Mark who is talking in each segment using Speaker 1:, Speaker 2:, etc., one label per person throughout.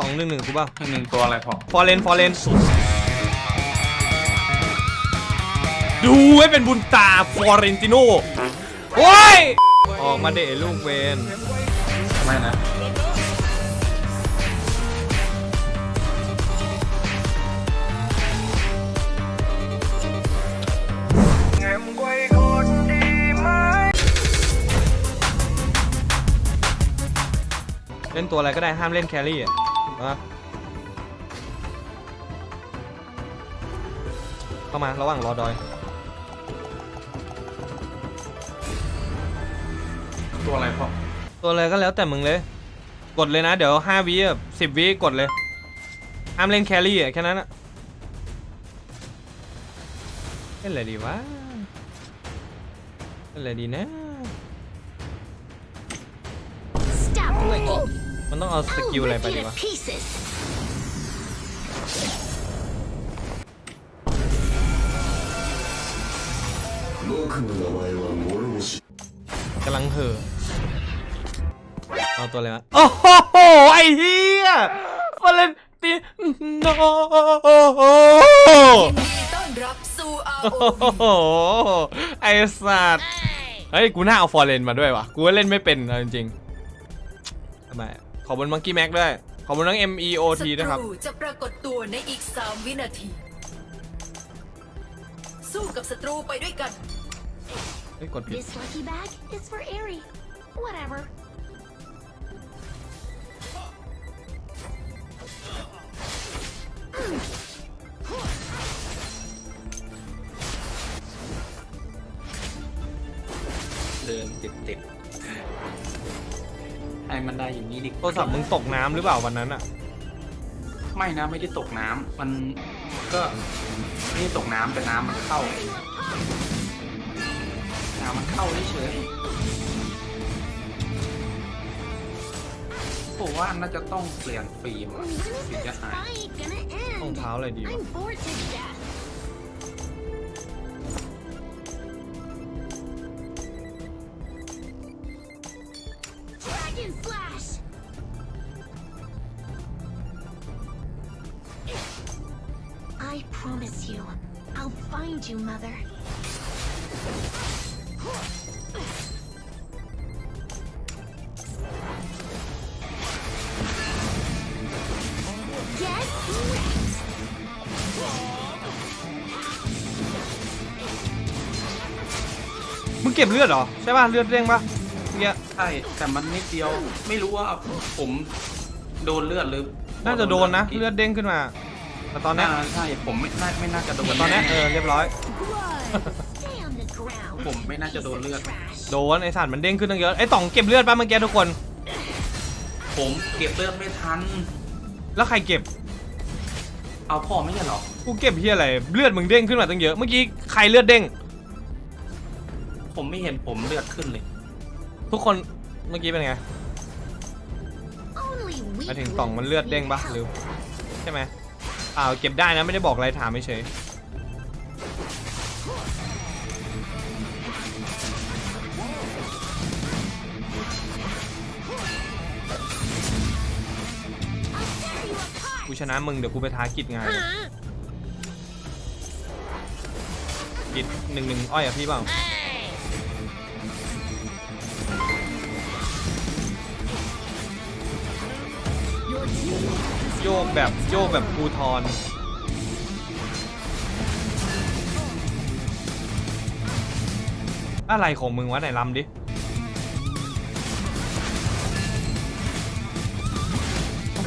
Speaker 1: สองหนึ่งหนึ่งกูเปล่า
Speaker 2: หนึ่งตัวอะไรพอ
Speaker 1: ฟอร์เรนฟอร์เรนดูให้เป็นบุญตาฟอร์เรนติโน่โอ้ย ออกมาเดะลูกเวน
Speaker 2: ไม่นะ
Speaker 1: เล่นตัวอะไรก็ได้ห้ามเล่นแครี่อะ มาเข้ามาระหว่างรอดอย
Speaker 2: ตัวอะไรพอ
Speaker 1: ตัวอะไรก็แล้วแต่มึงเลย กดเลยนะ เดี๋ยวห้าวิอะสิบวิกดเลยห้ามเล่นแครี่อะแค่นั้นอะเล่นอะไรดีวะเล่นอะไรดีนะ มันต้องเอาสกิลอะไรไปดีวะกำลังเห่อเอาตัวอะไรวะโอ้โห ไอ้เหี้ยฟาเลนตีโน่โอ้โห ไอ้สัตว์ เฮ้ย กูน่าเอาฟอร์เรนมาด้วยวะกูเล่นไม่เป็นเอาจริงๆทำไม ขอบคุณมังกี้แม็กด้วย ขอบคุณทั้ง M E O
Speaker 3: ศั
Speaker 1: T ด้วยครับ
Speaker 3: ตรูจะปรากฏตัวในอีก 3 วินาที สู้กับศัตรูไปด้วยกัน
Speaker 1: เฮ้ยกดผิด
Speaker 4: This lucky bag is for Aerie. Whatever.
Speaker 2: ให้มันได้อย่างนี้ดิ
Speaker 1: โทรศัพท์มึงตกน้ำหรือเปล่าวันนั้นอะ
Speaker 2: ไม่นะไม่ได้ตกน้ำมันก็ไม่ได้ตกน้ำแต่น้ำมันเข้าน้ำมันเข้าเฉยๆผมว่าน่าจะต้องเปลี่ยนฟิล์มอะ
Speaker 4: When is
Speaker 2: ถึง
Speaker 4: this
Speaker 2: จะหาย
Speaker 4: fight gonna end?
Speaker 1: รองเท้าอะไรดีวะ
Speaker 4: I'm bored to I promise you, I'll find you, Mother. Get wrecked!
Speaker 1: มึงเก็บเลือดเหรอ ใช่ป่ะ เลือดเด้งป่ะ เมื่อกี้
Speaker 2: ใช่แต่มันนิดเดียว ไม่รู้ว่าผมโดนเลือดหรือ
Speaker 1: น่าจะโดนนะ เลือดเด้งขึ้นมา แต่ตอนเนี้ย
Speaker 2: น่าใช่ผมไม่น่าไม่น่าจะโดน
Speaker 1: แต่ตอนเนี้ยเออเรียบร้อย
Speaker 4: Blood! Stay on the ground.
Speaker 2: ผมไม่น่าจะโดนเลือด
Speaker 4: Trash.
Speaker 1: โดนไอสัตว์มันเด้งขึ้นตั้งเยอะไอต่องเก็บเลือดป่ะเมื่อกี้ทุกคน
Speaker 2: ผมเก็บเลือดไม่ทัน
Speaker 1: แล้วใครเก็บ
Speaker 2: เอาพ่อไม่ใช่เหรอ
Speaker 1: กูเก็บเฮียอะไร เลือดมึงเด้งขึ้นมาตั้งเยอะ เมื่อกี้ใครเลือดเด้ง
Speaker 2: ผมไม่เห็นผมเลือดขึ้นเลย
Speaker 1: ทุกคนเมื่อกี้เป็นไง
Speaker 4: Only
Speaker 1: หมายถึง
Speaker 4: weaklings
Speaker 1: ต่องมันเลือดเด้งปะ
Speaker 4: need
Speaker 1: หรือ
Speaker 4: help.
Speaker 1: ใช่ไหมอ่าวเก็บได้นะไม่ได้บอกอะไรถามเฉยกูชนะมึงเดี๋ยวกูไปท้ากิจงานเลยกิจหนึ่งหนึ่งอ้อยอะพี่เปล่า โยกแบบโยกแบบภูทรอะไรของมึงวะไหนลำดิ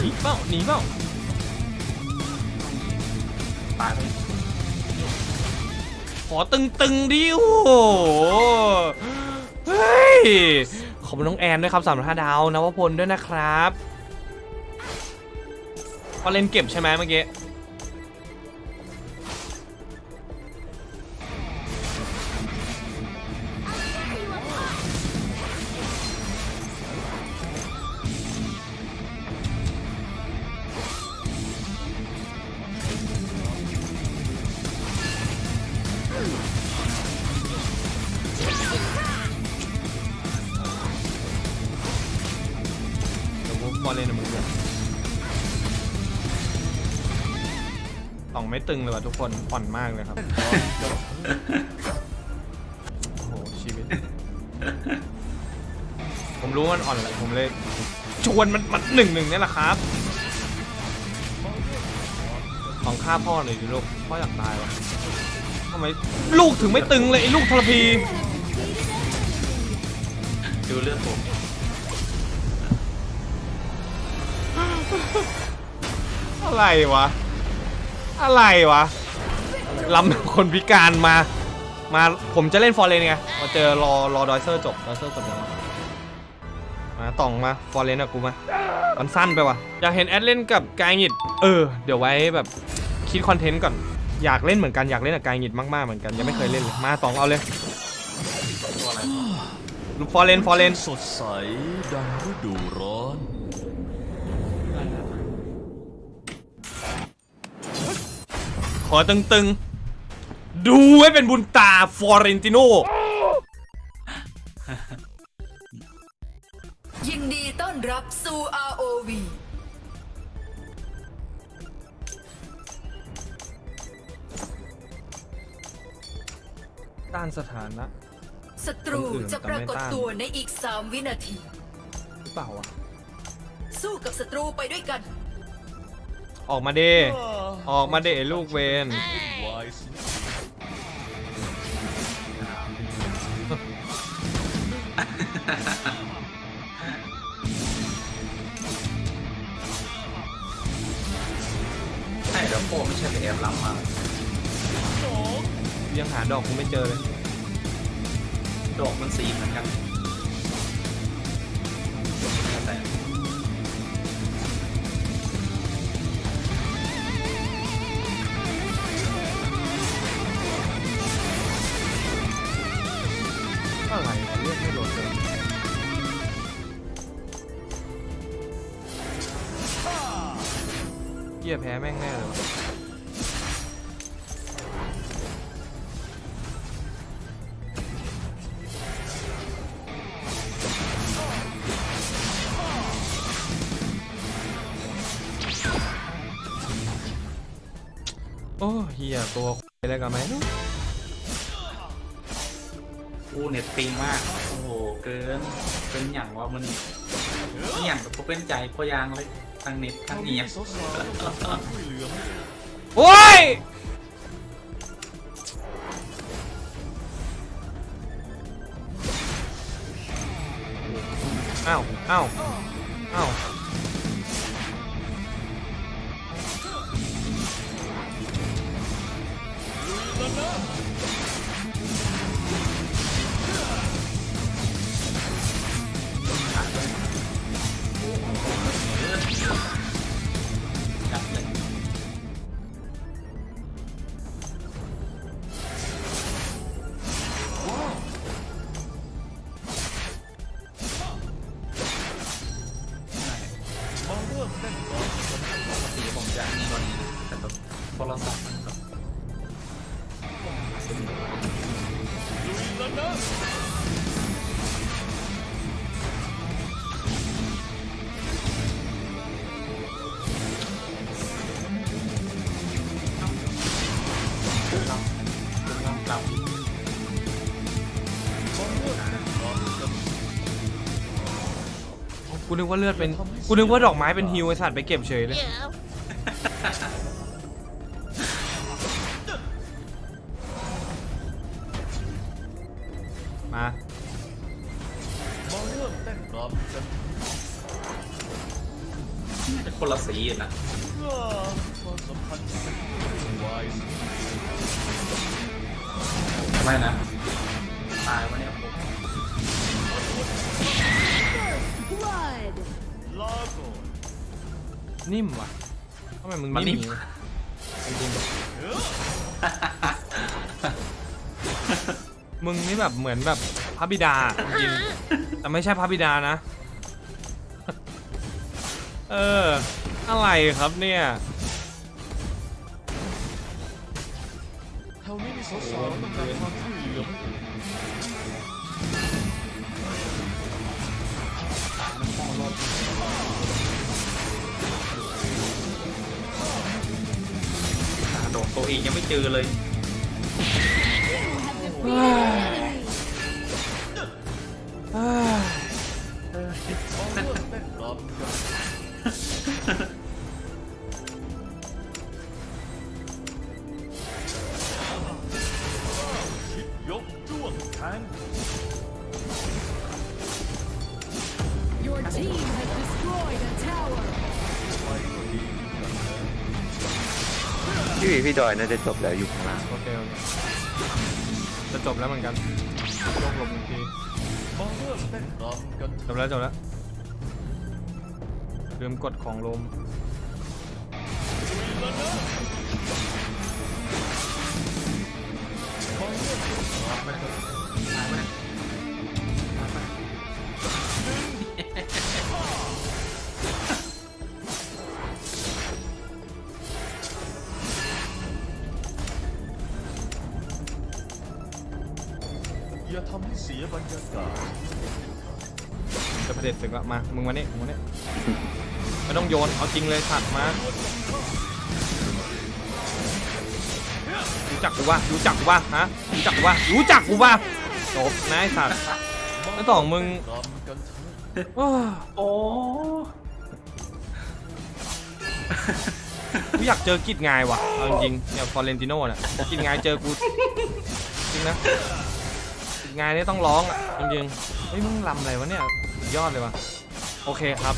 Speaker 1: หนีเปล่าหนีเปล่า
Speaker 2: ตายเลย
Speaker 1: ขอตึงตึงๆดิโอ้โหเฮ้ย ขอบคุณน้องแอนด้วยครับสามห้าดาวนวพลด้วยนะครับพอ เล่นเก็บใช่ไหมเมื่อกี้ องไม่ตึงเลยว่ะทุกคนอ่อนมากเลยครับ โอ้โหชีวิต ผมรู้มันอ่อนแหละผมเลย ชวนมันมันหนึ่งหนึ่งเนี่ยแหละครับ ของฆ่าพ่อหน่อยดิลูกพ่ออยากตายวะทำไมลูกถึงไม่ตึงเลยไอ้ลูกทรพี
Speaker 2: ดูเลือดผม
Speaker 1: อะไรวะ อะไรวะลำคนพิการมา มาผมจะเล่นฟอร์เรนไงมาเจอรอรอดอยเซอร์จบดอยเซอร์จบยังวะมาต่องมาฟอร์เรนอะกูมามันสั้นไปว่ะอยากเห็นแอดเล่นกับกายหงิดเออ เดี๋ยวไว้แบบคิดคอนเทนต์ก่อนอยากเล่นเหมือนกันอยากเล่นกับกายหงิดมากๆเหมือนกันยังไม่เคยเล่นเลยมาต่องเอาเลย
Speaker 2: ตัวอะไร
Speaker 1: ลูกฟอร์เรนฟอร์เรน
Speaker 5: สดใสดังฤดูร้อน
Speaker 1: ขอตึงๆ ดูไว้เป็นบุญตาฟอร์เรนติโน
Speaker 3: ยินดีต้อนรับสู่ ROV
Speaker 1: ต้านสถานะ
Speaker 3: ศัตรู
Speaker 1: คนอื่น
Speaker 3: จะปรากฏ
Speaker 1: แต่ไม่ต้าน
Speaker 3: ตัวในอีก 3 วินาที
Speaker 1: หรือเปล่าวะ
Speaker 3: สู้กับศัตรูไปด้วยกัน
Speaker 1: ออกมาเด ออกมาเดลูกเวน
Speaker 5: วายสิ
Speaker 2: ใช่เดี๋ยวโป้ไม่ใช่ไปแอบล้ำมา
Speaker 1: ยังหาดอกกูไม่เจอเลย
Speaker 2: ดอกมันสีเหมือนกัน
Speaker 1: หี้ยแพ้แม่งแน่เลยวะโอ้เฮียตัวอะไรกันไหม
Speaker 2: กูเน็ตปิงมาก โอ้โห เกิน เป็นอย่างว่ามันนี่อย่างกับพวกเป็นใจพอยางเลย ทั้งเน็ตทั้งเนีย
Speaker 5: สาวๆต้องการช่วยเหลือไหม
Speaker 1: โอ้ยอ้าวอ้าวอ้าว
Speaker 2: ปกติผมจะมีวันนี้แต่แบบโทรศัพท์มันแบบ
Speaker 5: ลุยแล้วนะ
Speaker 1: กูนึกว่าเลือดเป็น กูนึกว่าดอกไม้เป็นฮิวไอสัตว์ไปเก็บเฉยเลย มา
Speaker 5: มาเริ่มเต้นรำกัน
Speaker 2: น่าจะคนละสีอยู่นะ
Speaker 5: เพื่อความสัมพันธ์สักวายสิ
Speaker 2: ไม่นะ ตายวันนี้ผม
Speaker 5: ลาก่อน
Speaker 1: นิ่มว่ะทำไมมึง
Speaker 2: มัน
Speaker 1: นิ่
Speaker 2: นี่
Speaker 1: มอย่างงี้จริงๆมึงนี่แบบเหมือนแบบพระบิดาจริงแต่ไม่ใช่พระบิดานะ เออ อะไรครับเนี่ย
Speaker 5: แถวนี้มีสาวๆต้องการความช่วยเหลือไหม
Speaker 2: ตัวเองยังไม่เจอเลย
Speaker 5: ยกจ้วงแทง
Speaker 6: Your team
Speaker 7: พี่หวีพี่จอยน่าจะจบแล้วอยู่ข้างล่าง
Speaker 1: โอเคโอเคจะจบแล้วเหมือนกันยกลมอีกที
Speaker 5: มาเริ่มเต้นรำกัน
Speaker 1: จบแล้วจบแล้วลืมกดของลม จะเผด็จศึกละมา มึงมานี่มึงมานี่ไม่ต้องโยน เอาจริงเลยสัตว์มา รู้จักกูวะรู้จักกูวะฮะ รู้จักกูวะรู้จักกูวะจบนะไอ้สัตว์แล้วสองมึงโอ้
Speaker 2: โอ้
Speaker 1: กูอยากเจอกิจงายว่ะเอาจริงๆเนี่ยฟอร์เรนติโน่เนี่ยกิจงายเจอกูจริงนะกิจงายเนี่ยต้องร้องอะจริงๆเฮ้ยมึงลำอะไรวะเนี่ย ยอดเลยว่ะ โอเคครับ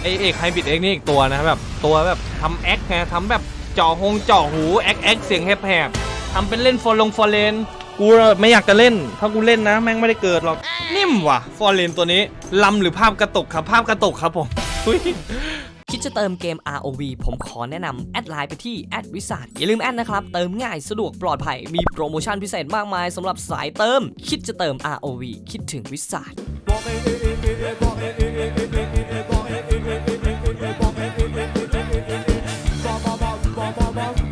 Speaker 1: ไอเอกไฮบิดเอ็กนี่อีกตัวนะแบบตัวแบบทำแอคไงทำแบบจ่อหงจ่อหูแอคแอคเสียงแหบๆทำเป็นเล่นฟอลลงฟอร์เลนกูไม่อยากจะเล่น ถ้ากูเล่นนะ แม่งไม่ได้เกิดหรอก นิ่มว่ะ ฟอร์เลนตัวนี้ลำหรือภาพกระตุกครับ ภาพกระตุกครับผมอุ๊ย
Speaker 8: คิดจะเติมเกม ROV ผมขอแนะนำแอดไลน์ไปที่แอดวิสาอย่าลืมแอดนะครับ เติมง่ายสะดวกปลอดภัย มีโปรโมชั่นพิเศษมากมายสำหรับสายเติม คิดจะเติม ROV คิดถึงวิสา